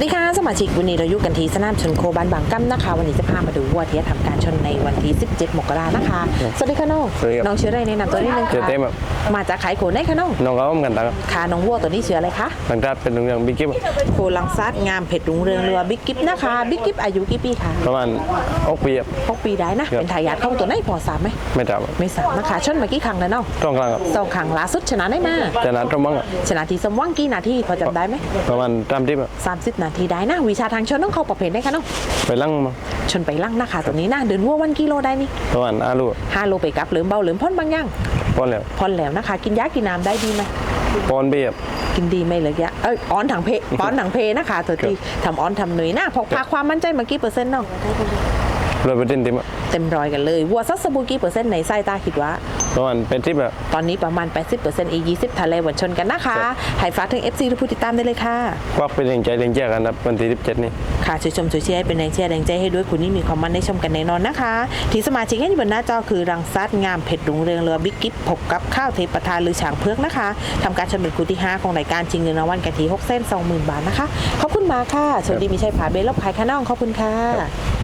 วัสดีค่ะ สมาชิกวันนี้เราอยู่กันที่สนามชนโคบ้านบางกั้มนะคะ วันนี้จะพามาดูวัวที่จะทำการชนในวันที่ 17 มกรานะคะ สวัสดีค่ะน้องสวัสดีครับ น้องชื่ออะไรแนะนำตัวนิดนึงชื่อค่ะเต้มครับมาจากขายโขนได้ค่ะน้องน้องเขาเหมือนกันนะครับค่ะน้องวัวตัวนี้ชื่ออะไรคะหลังจากเป็นโรงเรียนบิ๊กกิ๊บโคลังซัดงามเผ็ดรุงเรืองเรือบิ๊กกิฟนะคะบิ๊กกิฟอายุกี่ปีคะประมาณหกปีครับ หกปีได้นะ ครับ เป็นทายาทของตัวไหนพอสามไหมไม่ทราบครับไม่สามนะคะชนมากี่ครั้งแล้วน้องต้องกลางครับสองครั้งล่าสุดชนะได้มาจะนัดตรงบ้างครับชนะที่สมหว่างกี่นาทีพอจำได้ไหมประมาณตามที่แบบสามสิบนาทีได้นะวิชาทางชนต้องเข้าประเภทได้ค่ะน้องไปลั่งมาชนไปลั่งนะคะตัวนี้นะเดินวัววันกิโลได้นี่ประมาณอาลูกห้าโลไปกลับเหลือมเบาเหลือมพ่นบางอย่างป้อนแล้วพ่นแล้วนะคะ กินยากินน้ำได้ดีไหมป้อนเบี้ยครับกินดีไหมเลยยะเอ้ยอ้อนถังเพป้อนถังเพนะคะตัวทีทำอ้อนทำหนุ่ยนะพกพาความมั่นใจมากี่เปอร์เซ็นต์เนาะ ร้อยเปอร์เซ็นต์เต็มครับเต็มร้อยกันเลยวัวซัสบูกี่เปอร์เซ็นต์ในไส้ตาคิดว่า ประมาณเป็นที่แบบตอนนี้ประมาณ 80%อีก20ทะเลวันชนกันนะคะให้ฝากถึง FC ทุกผู้ติดตามได้เลยค่ะ ควักเป็นแรงใจแรงแจกันครับวันที่17นี่ค่ะช่วยชมช่วยเชียร์ให้เป็นแรงเชียร์แรงใจให้ด้วยคุณนี่มีความมั่นได้ชมกันแน่นอนนะคะ ที่สมาชิกที่อยู่บนหน้าจอคือรังซัดงามเผ็ดรุงเรืองเรือบิ๊กกิ๊บพบกับข้าวเทประธานหรือฉางเพือกนะคะทำการชมเป็นคู่ที่ 5 ของรายการชิงเงินรางวัลกันที่6เส้น20,000 บาทนะคะ ขอบคุณมากค่ะสวัสดีมีชัยผาเบลลบขายข้าน้องขอบคุณค่ะ